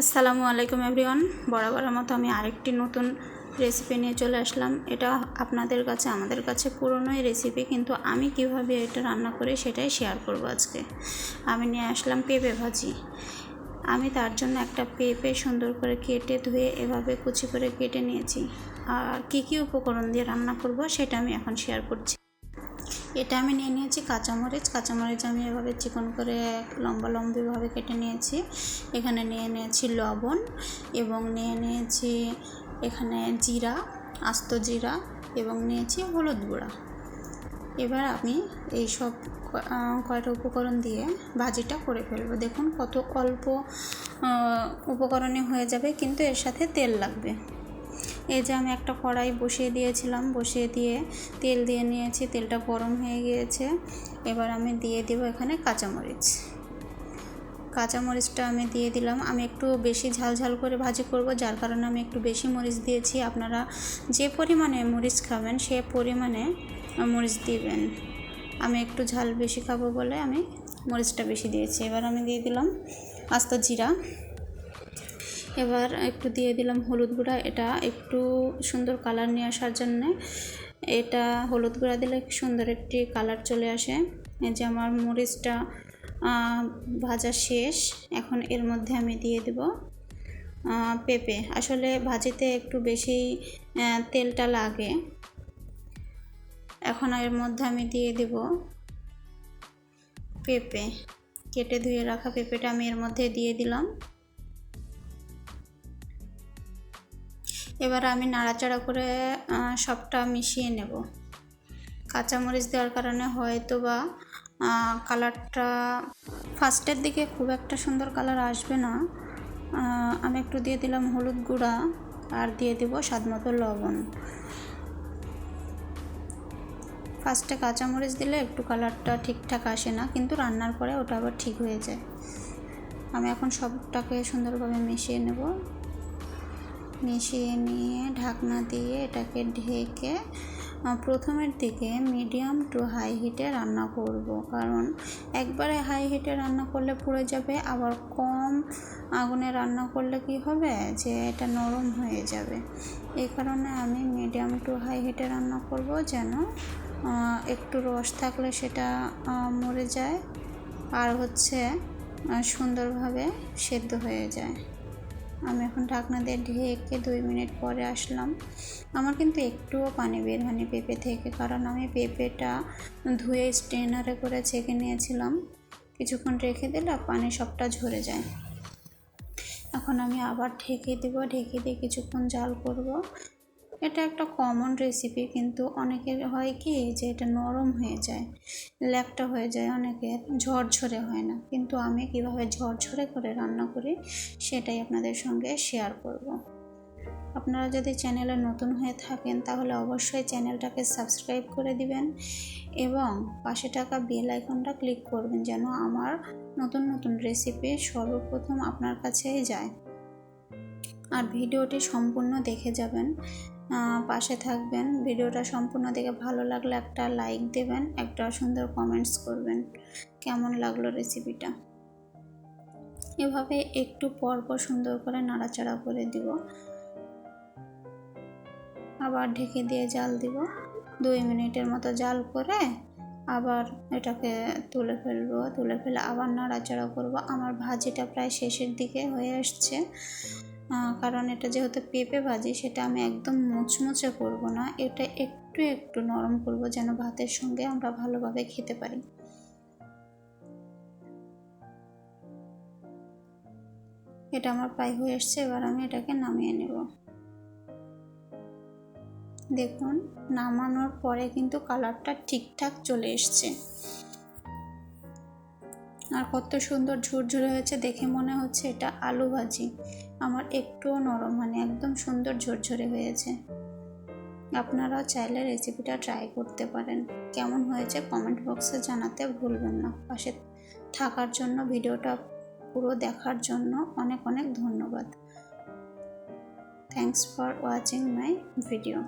আসসালামু আলাইকুম এভরিওয়ান। বরাবরের মতো আমি আরেকটি নতুন রেসিপি নিয়ে চলে আসলাম। এটা আপনাদের কাছে, আমাদের কাছে পুরনোই রেসিপি কিন্তু আমি কীভাবে এটা রান্না করি সেটাই শেয়ার করব আজকে। আমি নিয়ে আসলাম পেঁপে ভাজি। আমি তার জন্য একটা পেঁপে সুন্দর করে কেটে ধুয়ে এভাবে কুচি করে কেটে নিয়েছি। আর কী কী উপকরণ দিয়ে রান্না করব সেটা আমি এখন শেয়ার করছি। এটা আমি নিয়ে নিয়েছি কাঁচামরিচ। কাঁচামরিচ আমি এভাবে চিকন করে লম্বা লম্বিভাবে কেটে নিয়েছি। এখানে নিয়ে নিয়েছি লবণ এবং নিয়ে নিয়েছি এখানে জিরা, আস্ত জিরা এবং নিয়েছি হলুদ গুঁড়া। এবার আমি এই সব কয়টা উপকরণ দিয়ে ভাজিটা করে ফেলব। দেখুন কত অল্প উপকরণে হয়ে যাবে, কিন্তু এর সাথে তেল লাগবে। এই যে আমি একটা কড়াই বসিয়ে দিয়েছিলাম, বসিয়ে দিয়ে তেল দিয়ে নিয়েছি, তেলটা গরম হয়ে গিয়েছে। এবার আমি দিয়ে দেবো এখানে কাঁচামরিচ। কাঁচামরিচটা আমি দিয়ে দিলাম। আমি একটু বেশি ঝাল ঝাল করে ভাজি করব, যার কারণে আমি একটু বেশি মরিচ দিয়েছি। আপনারা যে পরিমাণে মরিচ খাবেন, সে পরিমাণে মরিচ দিবেন। আমি একটু ঝাল বেশি খাব বলে আমি মরিচটা বেশি দিয়েছি। এবার আমি দিয়ে দিলাম আস্ত জিরা। এবার একটু দিয়ে দিলাম হলুদ গুঁড়া। এটা একটু সুন্দর কালার নিয়ে আসার জন্যে এটা হলুদ গুঁড়া দিলে সুন্দর একটি কালার চলে আসে। যে আমার মরিচটা ভাজা শেষ। এখন এর মধ্যে আমি দিয়ে দেব পেঁপে। আসলে ভাজিতে একটু বেশি তেলটা লাগে। এখন এর মধ্যে আমি দিয়ে দেব পেঁপে। কেটে ধুয়ে রাখা পেঁপেটা আমি এর মধ্যে দিয়ে দিলাম। এবার আমি নাড়াচাড়া করে সবটা মিশিয়ে নেব। কাঁচামরিচ দেওয়ার কারণে হয়তো বা কালারটা ফার্স্টের দিকে খুব একটা সুন্দর কালার আসবে না। আমি একটু দিয়ে দিলাম হলুদ গুঁড়া আর দিয়ে দেব স্বাদ মতো লবণ। ফার্স্টে কাঁচামরিচ দিলে একটু কালারটা ঠিকঠাক আসে না, কিন্তু রান্নার পরে ওটা আবার ঠিক হয়ে যায়। আমি এখন সবটাকে সুন্দরভাবে মিশিয়ে নেব। মিশিয়ে নিয়ে ঢাকনা দিয়ে এটাকে ঢেকে প্রথমের দিকে মিডিয়াম টু হাই হিটে রান্না করব। কারণ একবারে হাই হিটে রান্না করলে পুড়ে যাবে, আবার কম আগুনে রান্না করলে কি হবে? যে এটা নরম হয়ে যাবে। এই কারণে আমি মিডিয়াম টু হাই হিটে রান্না করব যেন একটু রস থাকলে সেটা মরে যায়, আর হচ্ছে সুন্দরভাবে সেদ্ধ হয়ে যায়। আমি এখন ঢাকনা দিয়ে ঢেকে দুই মিনিট পরে আসলাম। আমার কিন্তু একটুও পানি বের হয়নি পেঁপে থেকে, কারণ আমি পেঁপেটা ধুয়ে স্ট্রেনারে করে ছেঁকে নিয়েছিলাম। কিছুক্ষণ রেখে দিলে পানি সবটা ঝরে যায়। এখন আমি আবার ঢেকে দেবো, ঢেকে দিয়ে কিছুক্ষণ জাল করব। এটা একটা কমন রেসিপি কিন্তু অনেকের হয় কি যে এটা নরম হয়ে যায় ল্যাকটা হয়ে যায় অনেকের ঝরঝরে হয় না। কিন্তু আমি কীভাবে ঝরঝরে করে রান্না করি সেটাই আপনাদের সঙ্গে শেয়ার করব। আপনারা যদি চ্যানেলে নতুন হয়ে থাকেন, তাহলে অবশ্যই চ্যানেলটাকে সাবস্ক্রাইব করে দিবেন এবং পাশে টাকা বেল আইকনটা ক্লিক করবেন যেন আমার নতুন নতুন রেসিপি সর্বপ্রথম আপনার কাছেই যায়। আর ভিডিওটি সম্পূর্ণ দেখে যাবেন। পাশে থাকবেন। ভিডিওটা সম্পূর্ণ দেখে ভালো লাগলে একটা লাইক দেবেন, একটা সুন্দর কমেন্টস করবেন। কেমন লাগল রেসিপিটা এভাবে একটু পরপর সুন্দর করে নাড়াচাড়া করে দিব। আবার ঢেকে দিয়ে জাল দিব। দুই মিনিটের মতো জাল করে আবার এটাকে তুলে ফেলব, তুলে ফেলে আবার নাড়াচাড়া করব। আমার ভাজিটা প্রায় শেষের দিকে হয়ে আসছে। কারণ এটা যেহেতু পেঁপে ভাজি, সেটা আমি একদম মুচমুচে করব না। এটা একটু একটু নরম করব যেন ভাতের সঙ্গে আমরা ভালোভাবে খেতে পারি। এটা আমার প্রায় হয়ে এসছে, এবার আমি এটাকে নামিয়ে নেব। দেখুন, নামানোর পরে কিন্তু কালারটা ঠিকঠাক চলে এসছে। আর কত সুন্দর ঝুরঝুরে হয়েছে দেখে মনে হচ্ছে এটা আলু ভাজি। আমার একটুও নরম মানে একদম সুন্দর ঝরঝরে হয়েছে। আপনারাও চাইলে রেসিপিটা ট্রাই করতে পারেন। কেমন হয়েছে কমেন্ট বক্সে জানাতে ভুলবেন না। পাশে থাকার জন্য, ভিডিওটা পুরো দেখার জন্য অনেক অনেক ধন্যবাদ। Thanks for watching my video